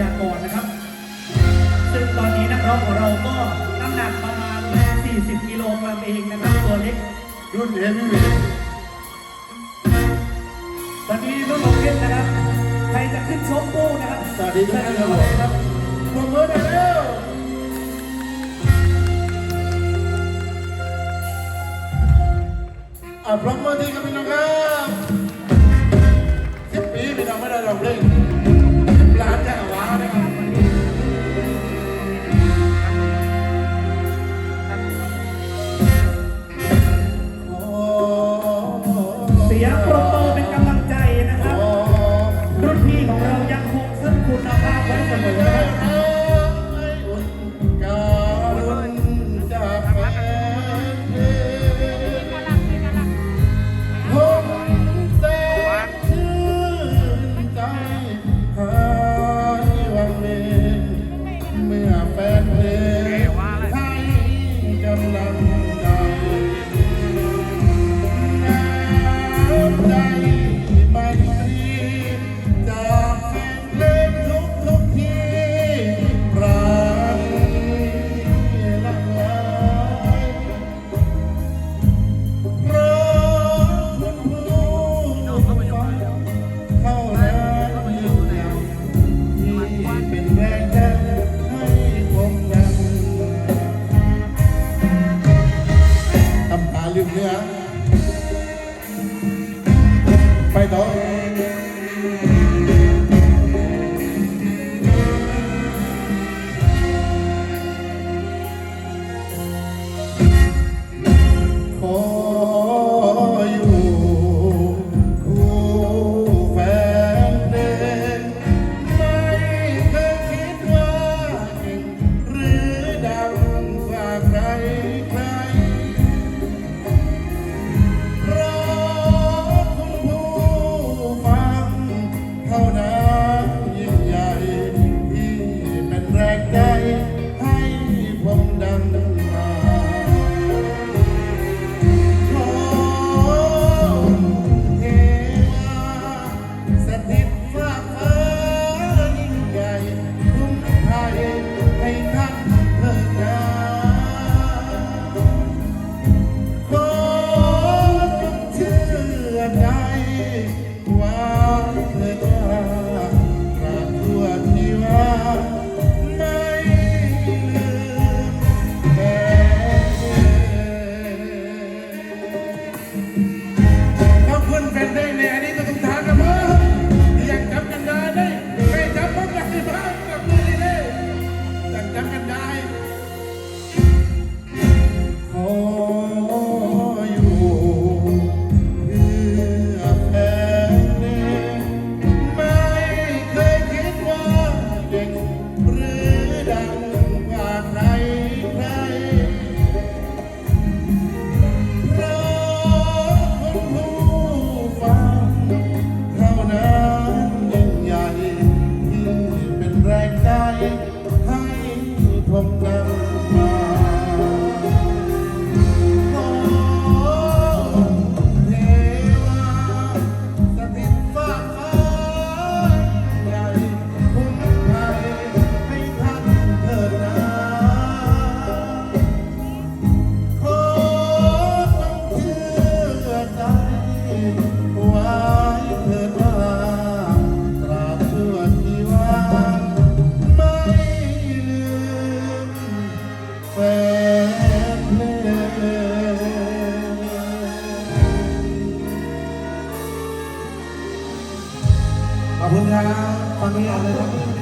ยากรนะครับ ซึ่งตอนนี้นักร้องของเราก็น้ำหนักประมาณ 40 กิโลกรัมเองนะครับตัวเล็กรุ่นเอฟวีตอนนี้รุ่นลงเล่นนะครับ ใครจะขึ้นชกปูนะครับสวัสดีครับปรมือหน่อร็วอะปรบมือดีครับพี่น้องครับ Yeah. here อใดว่าเธอ আমি আলাদা